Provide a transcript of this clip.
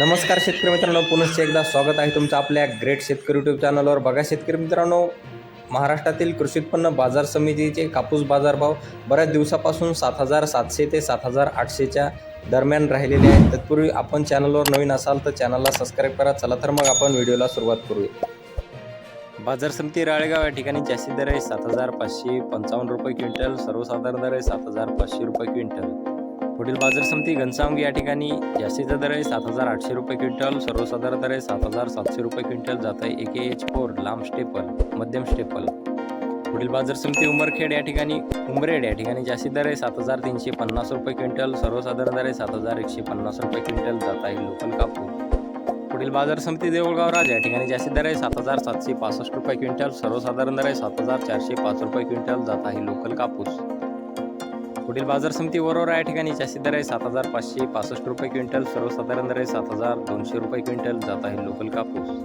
नमस्कार शेतकरी मित्रांनो पुनश्च एकदा स्वागत आहे तुमचं आपल्या ग्रेट शेतकरी यूट्यूब चॅनलवर बघा शेतकरी मित्रांनो महाराष्ट्रातील कृषी उत्पन्न बाजार समितीचे कापूस बाजारभाव बऱ्याच दिवसापासून सात हजार सातशे ते सात हजार आठशेच्या दरम्यान राहिलेले आहेत. तत्पूर्वी आपण चॅनलवर नवीन असाल तर चॅनलला सबस्क्राईब करा. चला तर मग आपण व्हिडिओला सुरुवात करूया. बाजार समिती राळेगाव या ठिकाणी जास्तीत दर आहे सात हजार पाचशे पंचावन्न रुपये क्विंटल सर्वसाधारण दर आहे सात हजार पाचशे रुपये क्विंटल. पुढील बाजार समिती घनसावंगी या ठिकाणी जास्तीचा दर आहे सात हजार आठशे रुपये क्विंटल सर्वसाधारण दर आहे सात हजार सातशे रुपये क्विंटल जात आहे ए के एच फोर लांब स्टेपल मध्यम स्टेपल पुढील बाजार समिती उमरखेड या ठिकाणी उमरेड या ठिकाणी जास्ती दर आहे सात हजार तीनशे पन्नास रुपये क्विंटल सर्वसाधारण दर आहे सात हजार एकशे पन्नास रुपये क्विंटल जात आहे लोकल कापूस. पुढील बाजार समिती देऊळगाव राज या ठिकाणी जास्ती दर आहे सात हजार सातशे पासष्ट रुपये क्विंटल सर्वसाधारण दर आहे सात हजार चारशे पाच रुपये क्विंटल जात आहे लोकल कापूस. पुढील बाजार समिती वरोरा या ठिकाणी जास्तीत दर आहे सात हजार पाचशे पासष्ट रुपये क्विंटल सर्वसाधारण दर आहे सात हजार दोनशे रुपये क्विंटल जात आहे लोकल कापूस.